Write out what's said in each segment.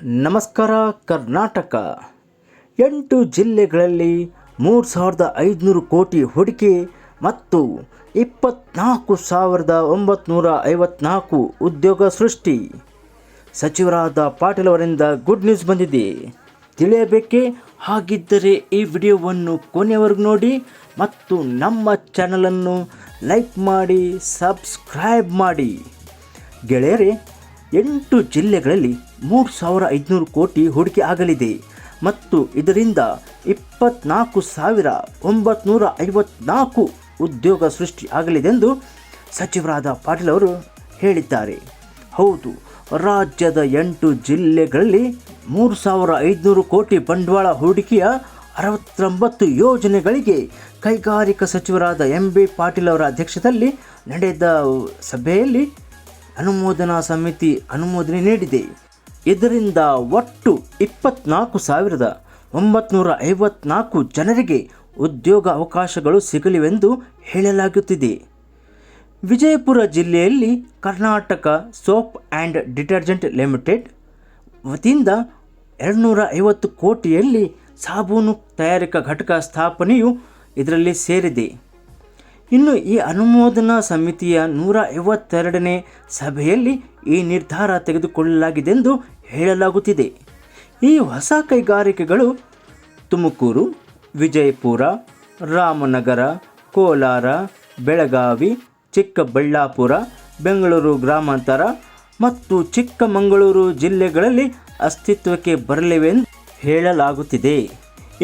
ನಮಸ್ಕಾರ, ಕರ್ನಾಟಕ. ಎಂಟು ಜಿಲ್ಲೆಗಳಲ್ಲಿ ಮೂರು ಸಾವಿರದ ಐದುನೂರು ಕೋಟಿ ಹೂಡಿಕೆ ಮತ್ತು ಇಪ್ಪತ್ನಾಲ್ಕು ಸಾವಿರದ ಒಂಬತ್ನೂರ ಐವತ್ನಾಲ್ಕು ಉದ್ಯೋಗ ಸೃಷ್ಟಿ. ಸಚಿವರಾದ ಪಾಟೀಲ್ ಅವರಿಂದ ಗುಡ್ ನ್ಯೂಸ್ ಬಂದಿದೆ. ತಿಳಿಯಬೇಕೆ? ಹಾಗಿದ್ದರೆ ಈ ವಿಡಿಯೋವನ್ನು ಕೊನೆಯವರೆಗೂ ನೋಡಿ ಮತ್ತು ನಮ್ಮ ಚಾನಲನ್ನು ಲೈಕ್ ಮಾಡಿ, ಸಬ್ಸ್ಕ್ರೈಬ್ ಮಾಡಿ. ಗೆಳೆಯರೇ ಎಂಟು ಜಿಲ್ಲೆಗಳಲ್ಲಿ ಮೂರು ಸಾವಿರ ಐದುನೂರು ಕೋಟಿ ಹೂಡಿಕೆ ಆಗಲಿದೆ. ಮತ್ತು ಇದರಿಂದ ಇಪ್ಪತ್ನಾಲ್ಕು ಸಾವಿರ ಒಂಬತ್ನೂರ ಐವತ್ನಾಲ್ಕು ಉದ್ಯೋಗ ಸೃಷ್ಟಿ ಆಗಲಿದೆಂದು ಸಚಿವರಾದ ಪಾಟೀಲ್ ಅವರು ಹೇಳಿದ್ದಾರೆ. ಹೌದು, ರಾಜ್ಯದ ಎಂಟು ಜಿಲ್ಲೆಗಳಲ್ಲಿ ಮೂರು ಸಾವಿರ ಐದುನೂರು ಕೋಟಿ ಬಂಡವಾಳ ಹೂಡಿಕೆಯ ಅರವತ್ತೊಂಬತ್ತು ಯೋಜನೆಗಳಿಗೆ ಕೈಗಾರಿಕಾ ಸಚಿವರಾದ ಎಂ ಬಿ ಪಾಟೀಲ್ ಅವರ ಅಧ್ಯಕ್ಷತೆಯಲ್ಲಿ ನಡೆದ ಸಭೆಯಲ್ಲಿ ಅನುಮೋದನಾ ಸಮಿತಿ ಅನುಮೋದನೆ ನೀಡಿದೆ. ಇದರಿಂದ ಒಟ್ಟು ಇಪ್ಪತ್ನಾಲ್ಕು ಸಾವಿರದ ಒಂಬತ್ನೂರ ಐವತ್ನಾಲ್ಕು ಜನರಿಗೆ ಉದ್ಯೋಗ ಅವಕಾಶಗಳು ಸಿಗಲಿವೆಂದು ಹೇಳಲಾಗುತ್ತಿದೆ. ವಿಜಯಪುರ ಜಿಲ್ಲೆಯಲ್ಲಿ Karnataka soap and detergent limited ವತಿಯಿಂದ ಎರಡುನೂರ ಐವತ್ತು ಕೋಟಿಯಲ್ಲಿ ಸಾಬೂನು ತಯಾರಿಕಾ ಘಟಕ ಸ್ಥಾಪನೆಯು ಇದರಲ್ಲಿ ಸೇರಿದೆ. ಇನ್ನು ಈ ಅನುಮೋದನಾ ಸಮಿತಿಯ ನೂರ ಐವತ್ತೆರಡನೇ ಸಭೆಯಲ್ಲಿ ಈ ನಿರ್ಧಾರ ತೆಗೆದುಕೊಳ್ಳಲಾಗಿದೆ ಎಂದು ಹೇಳಲಾಗುತ್ತಿದೆ. ಈ ಹೊಸ ಕೈಗಾರಿಕೆಗಳು ತುಮಕೂರು, ವಿಜಯಪುರ, ರಾಮನಗರ, ಕೋಲಾರ, ಬೆಳಗಾವಿ, ಚಿಕ್ಕಬಳ್ಳಾಪುರ, ಬೆಂಗಳೂರು ಗ್ರಾಮಾಂತರ ಮತ್ತು ಚಿಕ್ಕಮಗಳೂರು ಜಿಲ್ಲೆಗಳಲ್ಲಿ ಅಸ್ತಿತ್ವಕ್ಕೆ ಬರಲಿವೆಂದು ಹೇಳಲಾಗುತ್ತಿದೆ.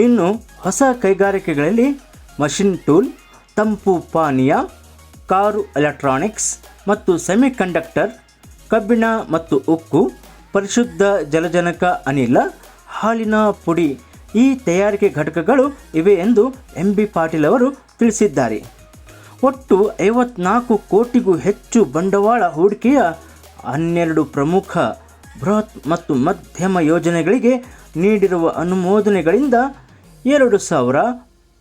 ಇನ್ನು ಹೊಸ ಕೈಗಾರಿಕೆಗಳಲ್ಲಿ ಮಷಿನ್ ಟೂಲ್ ತಂಪು ಪಾನೀಯ, ಕಾರು ಎಲೆಕ್ಟ್ರಾನಿಕ್ಸ್ ಮತ್ತು ಸೆಮಿಕಂಡಕ್ಟರ್ ಕಬ್ಬಿಣ ಮತ್ತು ಉಕ್ಕು, ಪರಿಶುದ್ಧ ಜಲಜನಕ ಅನಿಲ, ಹಾಲಿನ ಪುಡಿ ಈ ತಯಾರಿಕೆ ಘಟಕಗಳು ಇವೆ ಎಂದು ಎಂ ಬಿ ಪಾಟೀಲ್ ಅವರು ತಿಳಿಸಿದ್ದಾರೆ. ಒಟ್ಟು ಐವತ್ನಾಲ್ಕು ಕೋಟಿಗೂ ಹೆಚ್ಚು ಬಂಡವಾಳ ಹೂಡಿಕೆಯ ಹನ್ನೆರಡು ಪ್ರಮುಖ ಬೃಹತ್ ಮತ್ತು ಮಧ್ಯಮ ಯೋಜನೆಗಳಿಗೆ ನೀಡಿರುವ ಅನುಮೋದನೆಗಳಿಂದ ಎರಡು ಸಾವಿರ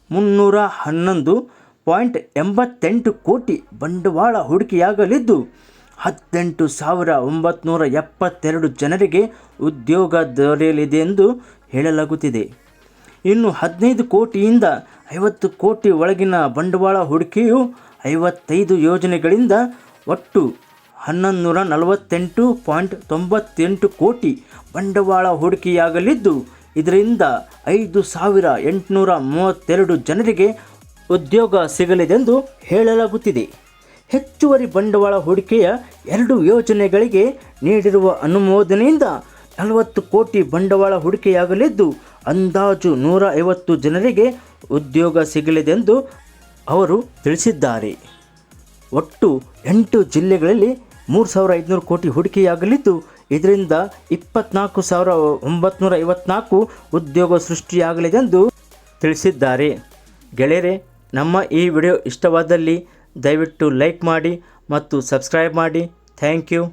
ಮುನ್ನೂರ ಹನ್ನೊಂದು ಪಾಯಿಂಟ್ ಎಂಬತ್ತೆಂಟು ಕೋಟಿ ಬಂಡವಾಳ ಹೂಡಿಕೆಯಾಗಲಿದ್ದು, ಹದಿನೆಂಟು ಸಾವಿರ ಒಂಬತ್ನೂರ ಎಪ್ಪತ್ತೆರಡು ಜನರಿಗೆ ಉದ್ಯೋಗ ದೊರೆಯಲಿದೆ ಎಂದು ಹೇಳಲಾಗುತ್ತಿದೆ. ಇನ್ನು ಹದಿನೈದು ಕೋಟಿಯಿಂದ ಐವತ್ತು ಕೋಟಿ ಒಳಗಿನ ಬಂಡವಾಳ ಹೂಡಿಕೆಯು ಐವತ್ತೈದು ಯೋಜನೆಗಳಿಂದ ಒಟ್ಟು ಹನ್ನೊಂದು ನೂರ ನಲವತ್ತೆಂಟು ಪಾಯಿಂಟ್ ತೊಂಬತ್ತೆಂಟು ಕೋಟಿ ಬಂಡವಾಳ ಹೂಡಿಕೆಯಾಗಲಿದ್ದು, ಇದರಿಂದ ಐದು ಸಾವಿರ ಎಂಟುನೂರ ಮೂವತ್ತೆರಡು ಜನರಿಗೆ ಉದ್ಯೋಗ ಸಿಗಲಿದೆಂದು ಹೇಳಲಾಗುತ್ತಿದೆ. ಹೆಚ್ಚುವರಿ ಬಂಡವಾಳ ಹೂಡಿಕೆಯ ಎರಡು ಯೋಜನೆಗಳಿಗೆ ನೀಡಿರುವ ಅನುಮೋದನೆಯಿಂದ ನಲವತ್ತು ಕೋಟಿ ಬಂಡವಾಳ ಹೂಡಿಕೆಯಾಗಲಿದ್ದು, ಅಂದಾಜು ನೂರ ಐವತ್ತು ಜನರಿಗೆ ಉದ್ಯೋಗ ಸಿಗಲಿದೆಂದು ಅವರು ತಿಳಿಸಿದ್ದಾರೆ. ಒಟ್ಟು ಎಂಟು ಜಿಲ್ಲೆಗಳಲ್ಲಿ ಮೂರು ಸಾವಿರ ಐದುನೂರು ಕೋಟಿ ಹೂಡಿಕೆಯಾಗಲಿದ್ದು, ಇದರಿಂದ ಇಪ್ಪತ್ನಾಲ್ಕು ಸಾವಿರ ಒಂಬತ್ನೂರ ಐವತ್ನಾಲ್ಕು ಉದ್ಯೋಗ ಸೃಷ್ಟಿಯಾಗಲಿದೆಂದು ತಿಳಿಸಿದ್ದಾರೆ. ಗೆಳೆಯರೆ ನಮ್ಮ ಈ ವಿಡಿಯೋ ಇಷ್ಟವಾದಲ್ಲಿ ದಯವಿಟ್ಟು ಲೈಕ್ ಮಾಡಿ ಮತ್ತು ಸಬ್ಸ್ಕ್ರೈಬ್ ಮಾಡಿ. Thank you.